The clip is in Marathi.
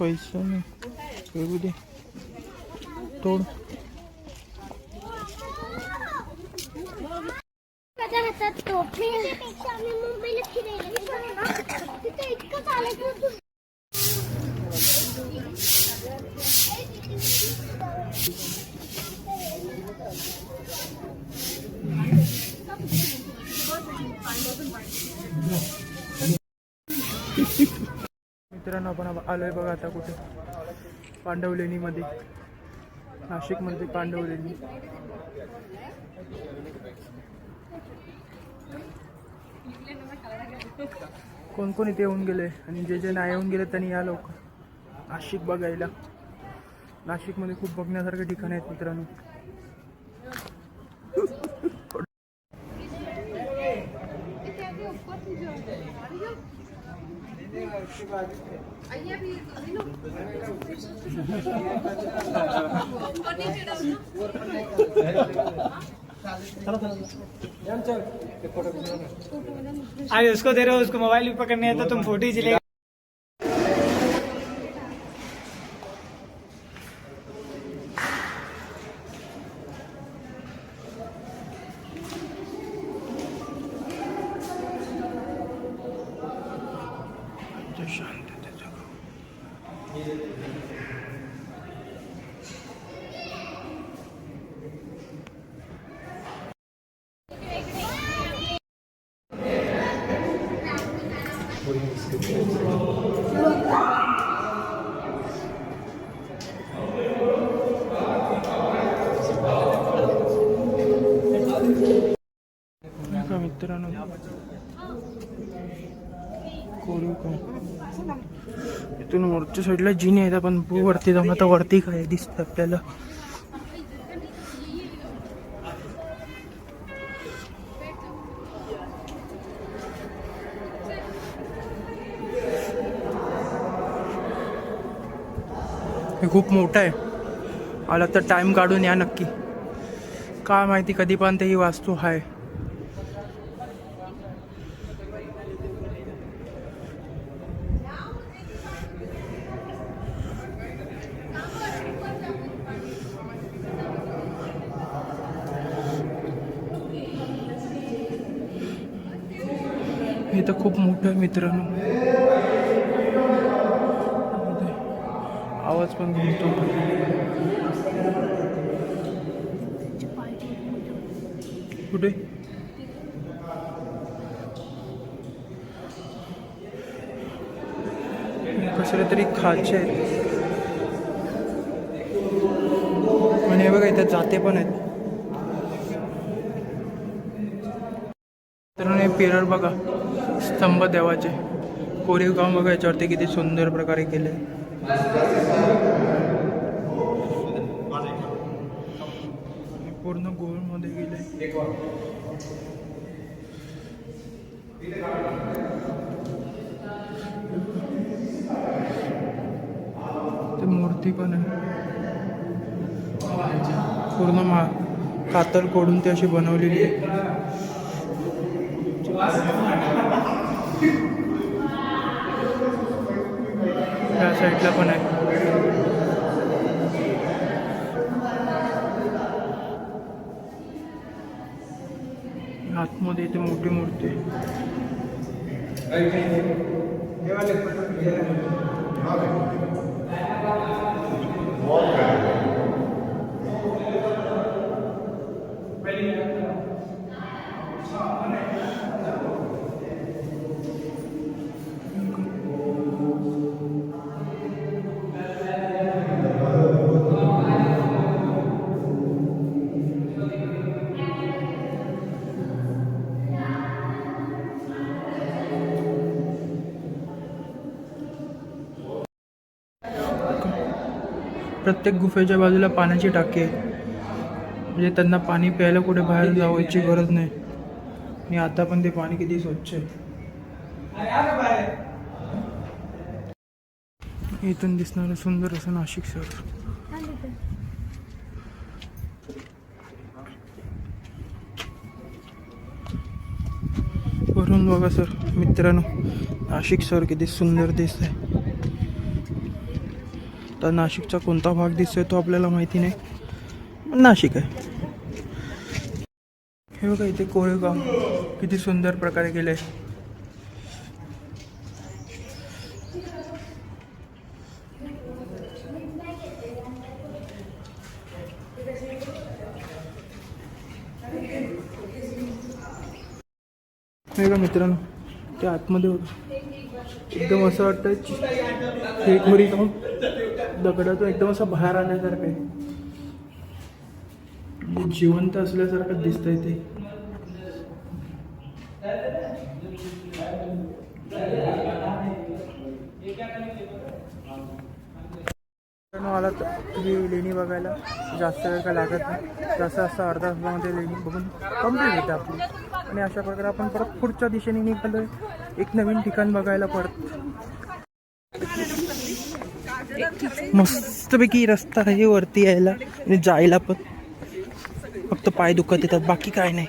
foi isso, né? Eu de... Todo. Thank you. मित्रांनो आपण आलो आलोय बघा आता कुठे? पांडवलेणीमध्ये. नाशिकमध्ये पांडवलेणी. कोण कोण इथे येऊन गेले आणि जे जे नाही येऊन गेले त्यांनी या लोक. नाशिक बघायला. नाशिकमध्ये खूप बघण्यासारखे ठिकाण आहेत मित्रांनो. आज उसको दे रहे हो, उसको मोबाइल भी पकड़ने है तो तुम फ़ोटो ही चलेगा शांततेचा गाव. का मित्रांनो कोरीव काम इथून वरच्या साईडला जिने आहेत आपण वरती जाऊन. आता वरती काय दिसतं आपल्याला? हे खूप मोठं आहे. आला तर टाइम काढून या नक्की. काय माहिती कधी पण ही वास्तू आहे. हे तर खूप मोठं आहे मित्रांनो. आवाज पण घुमतो. कुठे? कसले तरी खाचे आहेत. आणि हे बघा इथं जाते पण आहेत. तर हे पिरर बघा. स्तंभ देवाचे. कोरीव काम बघा याच्यावरती किती सुंदर प्रकारे केले. पूर्ण गोलमध्ये गेले. ते मूर्ती पण आहे. पूर्ण मा कातर कोडून ती अशी बनवलेली आहे. त्या साईडला पण आहे. आतमध्ये इथे मोठी मूर्ती आहे. प्रत्येक गुफेच्या बाजूला पाण्याची टाकी आहे. म्हणजे त्यांना पाणी प्यायला कुठे बाहेर जावायची गरज नाही. आणि आता पण ते पाणी किती स्वच्छ आहे. इथून दिसणारं सुंदर असं नाशिक शहर. वरून बघा सर मित्रांनो नाशिक सर किती सुंदर दिसत आहे तर नाशिकचा कोणता भाग दिसतोय तो आपल्याला माहिती नाही. नाशिक आहे. हे बघा इथे कोळेगाव किती सुंदर प्रकारे केलं आहे हे का मित्रांनो ते आतमध्ये होतं एकदम असं वाटतं हे खोरी जाऊन दगडातून एकदम असं बाहेर आणण्यासारखं आहे. म्हणजे जिवंत असल्यासारखं दिसतंय ते. मित्रांनो आला तर ही लेणी बघायला. जास्त वेळ काय लागत नाही. जास्त असं अर्धा तासामध्ये लेणी बघून कंप्लीट होते आपली. आणि अशा प्रकारे आपण परत पुढच्या दिशेने निघालो एक नवीन ठिकाण बघायला परत. मस्तपैकी रस्ता आहे वरती यायला आणि जायला पण. फक्त पाय दुखत येतात बाकी काय नाही.